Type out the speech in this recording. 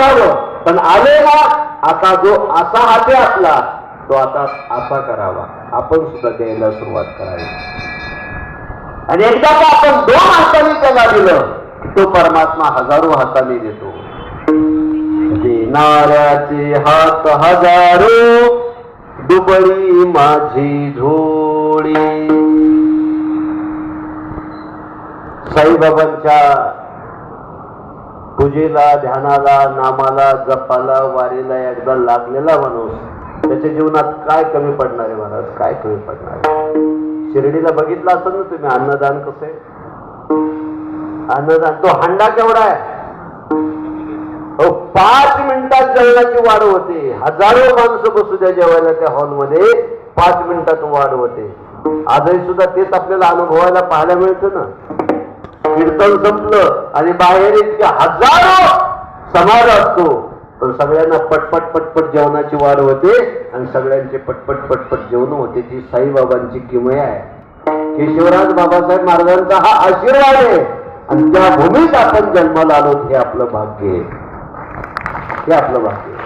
घ्यावं पण आले ना आता जो असा हाते असला तो आता असा करावा. आपण सुद्धा द्यायला सुरुवात करावी. आणि एकदा का आपण दोन हाताने त्याला दिलं तो परमात्मा हजारो हाताने देतो. म्हणजे देणाऱ्याचे हात हजारो दुबळी माझी झोळी. साईबाबांच्या पूजेला ध्यानाला नामाला जपाला वारीला एकदा लागलेला माणूस त्याच्या जीवनात काय कमी पडणार आहे महाराज? काय कमी पडणार आहे? शिर्डीला बघितलं असेल ना तुम्ही अन्नदान कसं आहे? अन्नदान तो हांडा केवढा आहे? हो पाच मिनिटात जेवणाची वाढ होते. हजारो माणसं बसू द्या जेवायला त्या हॉलमध्ये. पाच मिनिटात वाढ होते. आजही सुद्धा तेच आपल्याला अनुभवायला पाहायला मिळतं ना. कीर्तन संपलं आणि बाहेर इतके हजारो समाज असतो. पण सगळ्यांना पटपट पटपट जेवणाची वाढ होते आणि सगळ्यांचे पटपट पटपट जेवण होते. ती साईबाबांची किमया आहे. केशवराज बाबासाहेब महाराजांचा हा आशीर्वाद आहे. आणि त्या भूमीत आपण जन्माला आलो हे आपलं भाग्य आहे. हे आपलं भाग्य